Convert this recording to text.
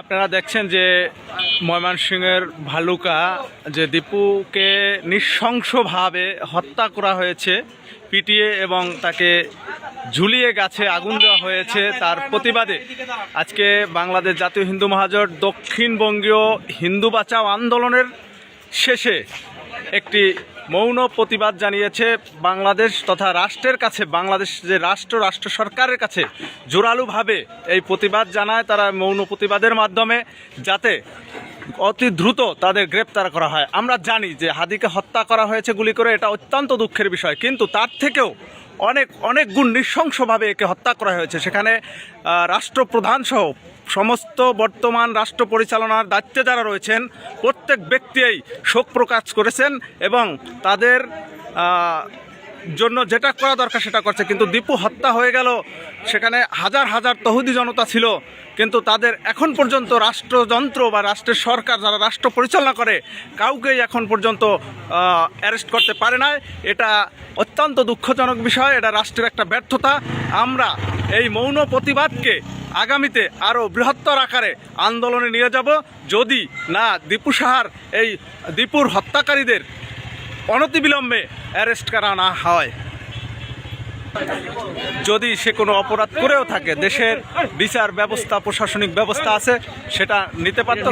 আপনারা দেখছেন যে ময়মনসিংহের ভালুকা, যে দীপুকে নৃশংসভাবে হত্যা করা হয়েছে, পিটিয়ে এবং তাকে ঝুলিয়ে গাছে আগুন দেওয়া হয়েছে তার প্রতিবাদে। আজকে বাংলাদেশ জাতীয় হিন্দু মহাজোট দক্ষিণবঙ্গীয় হিন্দু বাঁচাও আন্দোলনের শেষে একটি মৌন প্রতিবাদ জানিয়েছে বাংলাদেশ তথা রাষ্ট্রের কাছে বাংলাদেশ যে রাষ্ট্র রাষ্ট্র সরকারের কাছে জোরালোভাবে এই প্রতিবাদ জানায়। তারা মৌন প্রতিবাদের মাধ্যমে যাতে অতি দ্রুত তাদের গ্রেপ্তার করা হয়। আমরা জানি যে হাদিকে হত্যা করা হয়েছে গুলি করে এটা অত্যন্ত দুঃখের বিষয়। কিন্তু তার থেকেও অনেক অনেক গুণ নৃশংসভাবে একে হত্যা করা হয়েছে। সেখানে আহ, রাষ্ট্রপ্রধান সহ সমস্ত বর্তমান রাষ্ট্র পরিচালনার দায়িত্বে যারা রয়েছেন, প্রত্যেক ব্যক্তিই শোক প্রকাশ করেছেন এবং তাদের জন্য যেটা করা দরকার সেটা করছে। কিন্তু দীপু হত্যা হয়ে গেল, সেখানে হাজার হাজার তহুদি জনতা ছিল, কিন্তু তাদের এখন পর্যন্ত রাষ্ট্রযন্ত্র বা রাষ্ট্রের সরকার যারা রাষ্ট্র পরিচালনা করে, কাউকেই এখন পর্যন্ত অ্যারেস্ট করতে পারে না এটা অত্যন্ত দুঃখজনক বিষয়, এটা রাষ্ট্রের একটা ব্যর্থতা। আমরা এই মৌন প্রতিবাদকে আগামীতে আরও বৃহত্তর আকারে আন্দোলনে নিয়ে যাব যদি না দীপু সাহার এই দীপুর হত্যাকারীদের অনতিবিলম্বে অ্যারেস্ট করা না হয় যদি সে কোনো অপরাধ করেও থাকে, দেশের বিচার ব্যবস্থা, প্রশাসনিক ব্যবস্থা আছে, সেটা নিতে পারতো।